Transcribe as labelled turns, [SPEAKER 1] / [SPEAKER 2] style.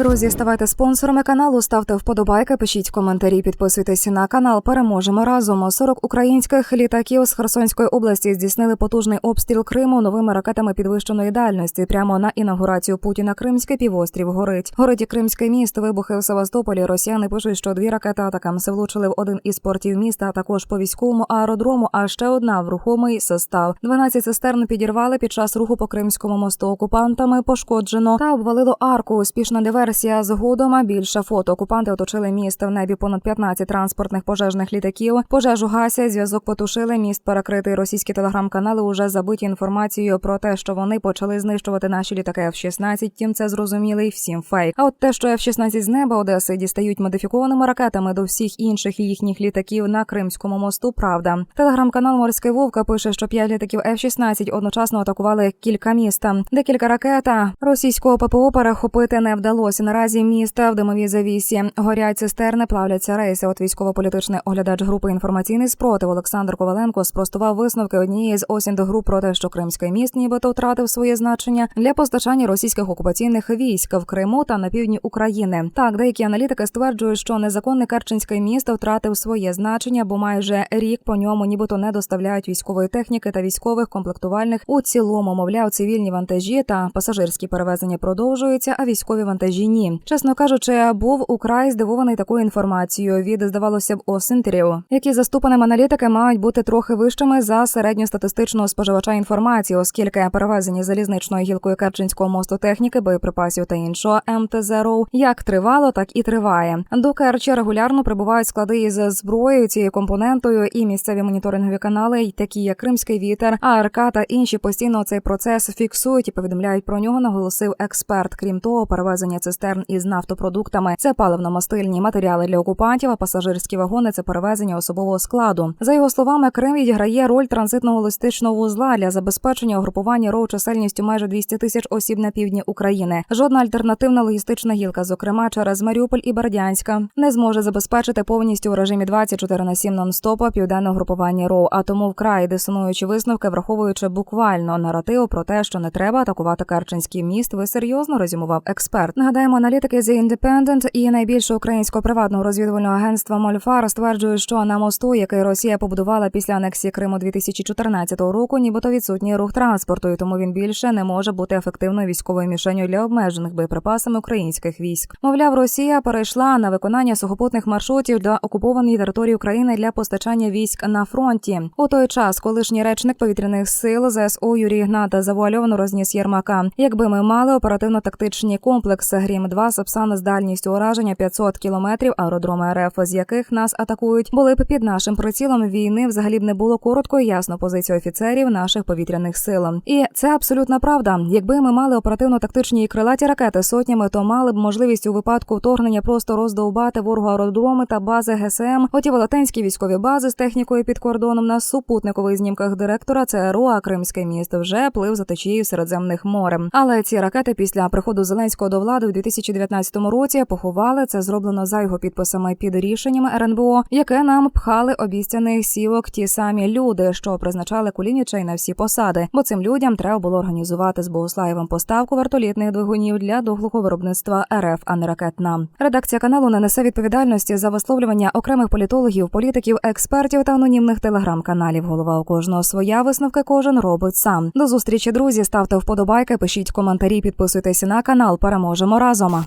[SPEAKER 1] Друзі, ставайте спонсорами каналу, ставте вподобайки, пишіть коментарі, підписуйтесь на канал. Переможемо разом. 40 українських літаків з Херсонської області здійснили потужний обстріл Криму новими ракетами підвищеної дальності. Прямо на інаугурацію Путіна Кримський півострів горить. Горить Кримське місто. Вибухи в Севастополі. Росіяни пишуть, що дві ракети атакамси влучили в один із портів міста, а також по військовому аеродрому. А ще одна в рухомий состав. 12 цистерн підірвали під час руху по Кримському мосту. Окупантами пошкоджено та обвалило арку. Успішна диверсія згодом. а Більше фото окупанти оточили місто в небі понад 15 транспортних пожежних літаків. Пожежу гасять, зв'язок потушили. Міст перекритий. Російські телеграм-канали уже забиті інформацією про те, що вони почали знищувати наші літаки F-16, Тім це зрозумілий всім фейк. А от те, що F-16 з неба Одеси дістають модифікованими ракетами до всіх інших їхніх літаків на Кримському мосту. Правда, телеграм-канал Морський Вовка пише, що п'ять літаків F-16 одночасно атакували кілька міст. Декілька ракет російського ППО перехопити не вдалося. Наразі міста в димовій завісі горять цистерни, плавляться рейси. От військово-політичний оглядач групи інформаційний спротив Олександр Коваленко спростував висновки однієї з осінь груп про те, що Кримський міст нібито втратив своє значення для постачання російських окупаційних військ в Криму та на півдні України. Так, деякі аналітики стверджують, що незаконний Керченське місто втратив своє значення, бо майже рік по ньому нібито не доставляють військової техніки та військових комплектувальних у цілому, мовляв, цивільні вантажі та пасажирські перевезення продовжуються, а військові вантажі ні. Чесно кажучи, був украй здивований такою інформацією від здавалося б осинтерів, які за аналітики мають бути трохи вищими за середньостатистичного споживача інформації, оскільки перевезення залізничною гілкою Керченського мосту техніки, боєприпасів та іншого МТЗ-РОУ як тривало, так і триває. До Керчі регулярно прибувають склади із зброєю цією компонентою, і місцеві моніторингові канали, такі як Кримський вітер, АРК та інші постійно цей процес фіксують і повідомляють про нього. Наголосив експерт. Крім того, перевезення цистерн із нафтопродуктами це паливно-мастильні матеріали для окупантів. А пасажирські вагони це перевезення особового складу. За його словами, Крим відіграє роль транзитного логістичного вузла для забезпечення угрупування РОУ чисельністю майже 200 тисяч осіб на півдні України. Жодна альтернативна логістична гілка, зокрема через Маріуполь і Бердянська, не зможе забезпечити повністю у режимі 24 на 7 нон-стопа південне угрупування РОУ. А тому вкрай дисонуючі висновки, враховуючи буквально наратив про те, що не треба атакувати Керченський міст. Ви серйозно резюмував експерт. Нагадаємо, аналітики The Independent і найбільшого українського приватного розвідувального агентства Мольфар стверджують, що на мосту, який Росія побудувала після анексії Криму 2014 року, нібито відсутній рух транспорту, і тому він більше не може бути ефективною військовою мішенью для обмежених боєприпасами українських військ. Мовляв, Росія перейшла на виконання сухопутних маршрутів для окупованої території України для постачання військ на фронті. У той час колишній речник повітряних сил ЗСУ Юрій Ігната завуальовано розніс Єрмака. Якби ми мали оперативно-тактичні комплекси Грім 2 Сапсана з дальністю ураження 500 кілометрів, аеродроми РФ, з яких нас атакують, були б під нашим прицілом війни. Взагалі б не було коротко і ясно позицію офіцерів наших повітряних сил. І це абсолютна правда. Якби ми мали оперативно-тактичні і крилаті ракети сотнями, то мали б можливість у випадку вторгнення просто роздовбати ворогу аеродроми та бази ГСМ. Оті велетенські військові бази з технікою під кордоном на супутникових знімках директора ЦРУ, а Кримське місто вже плив за течією Середземних морем. Але ці ракети після приходу Зеленського до влади у 2019 році поховали. Це зроблено за його підписами під рішеннями РНБО, яке нам пхали обіцяних сівок ті самі люди, що призначали Кулініча на всі посади. Бо цим людям треба було організувати з Богослаєвим поставку вертолітних двигунів для доглухого виробництва РФ, а не ракет нам. Редакція каналу не несе відповідальності за висловлювання окремих політологів, політиків, експертів та анонімних телеграм-каналів. Голова у кожного своя висновки кожен робить сам. До зустрічі, друзі. Ставте вподобайки, пишіть коментарі, підписуйтесь на канал. Переможемо разом. Razoma.